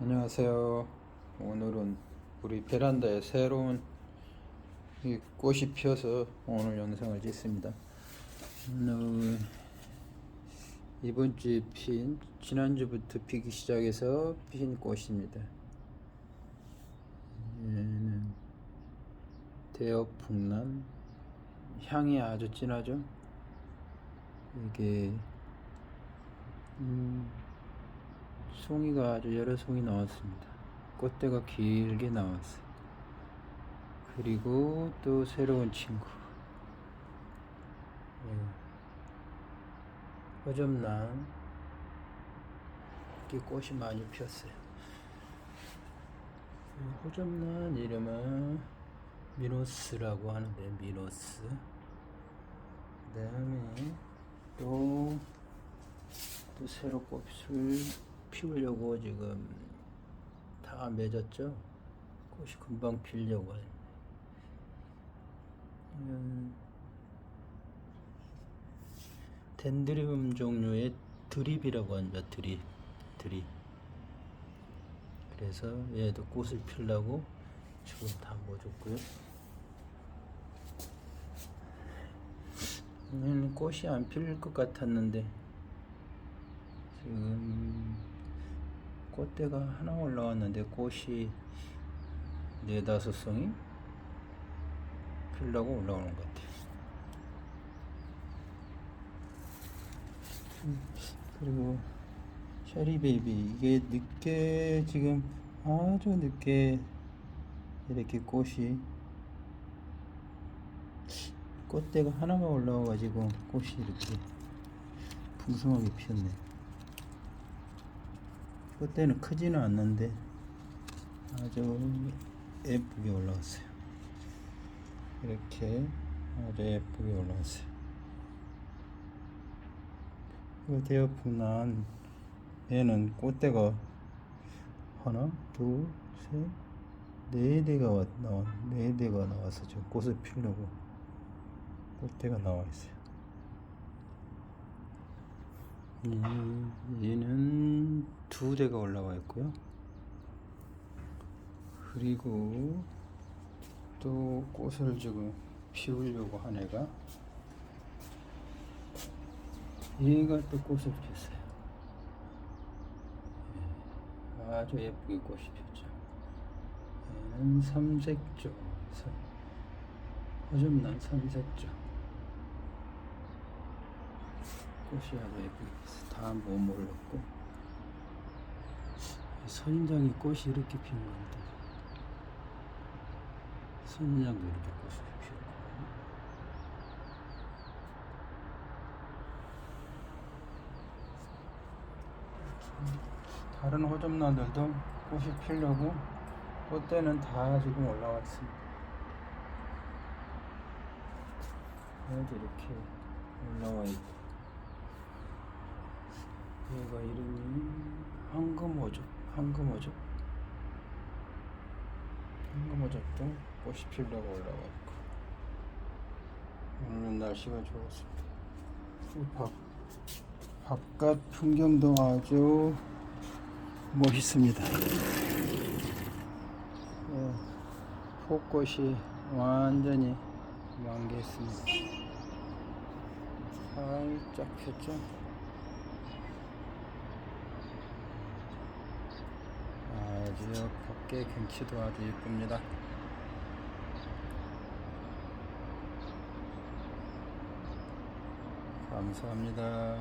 안녕하세요. 오늘은 우리 베란다에 새로운 이 꽃이 피어서 오늘 영상을 찍습니다. 오늘 이번 주에 핀 지난주부터 피기 시작해서 핀 꽃입니다. 얘는 대역풍란 향이 아주 진하죠. 이게 음, 송이가 아주 여러 송이 나왔습니다. 꽃대가 길게 나왔어요. 그리고 또 새로운 친구. 예. 허접난 이렇게 꽃이 많이 피었어요. 이 허접난 이름은 미노스라고 하는데 미노스. 그다음에 또또 새로 꽃을 피우려고 지금 다 맺었죠. 꽃이 금방 하네. 음, 덴드리움 종류의 드립이라고 합니다. 드립, 드립. 그래서 얘도 꽃을 피려고 지금 다 모았고요. 음, 꽃이 안 필 것 같았는데 지금 꽃대가 하나 올라왔는데 꽃이 네다섯 송이 필라고 올라오는 것 같아요. 음, 그리고 쉐리 베이비 이게 늦게 지금 아주 늦게 이렇게 꽃이 꽃대가 하나가 올라와가지고 꽃이 이렇게 풍성하게 피었네. 꽃대는 크지는 않는데 아주 예쁘게 올라왔어요. 이렇게 아주 예쁘게 올라왔어요. 그 대여풍난 얘는 꽃대가 하나, 둘, 셋, 네 대가 왔- 나와 네 대가 나와서 지금 꽃을 피우려고 꽃대가 나와 있어요. 음, 얘는 두 대가 올라와 있고요. 그리고 또 꽃을 지금 피우려고 한 애가 얘가 또 꽃을 피웠어요. 예, 아주 예쁘게 꽃이 피었죠. 얘는 삼색조, 삼- 허접난 삼색조. 꽃이 아주 예쁘게 피었어요. 다못 몰랐고 선인장이 꽃이 이렇게 피는 겁니다. 선인장도 이렇게 꽃이 피었고 다른 호접란들도 꽃이 피려고 꽃대는 다 지금 있습니다. 여기 이렇게 올라와 있고 얘가 이름이 황금오죽 황금오죽 황금오죽도 꽃이 피려고 올라와 있고. 오늘은 날씨가 좋았습니다. 이 바, 바깥 풍경도 아주 멋있습니다. 예, 폭꽃이 완전히 만개했습니다. 살짝 폈죠 아주 밖에 경치도 아주 예쁩니다. 감사합니다.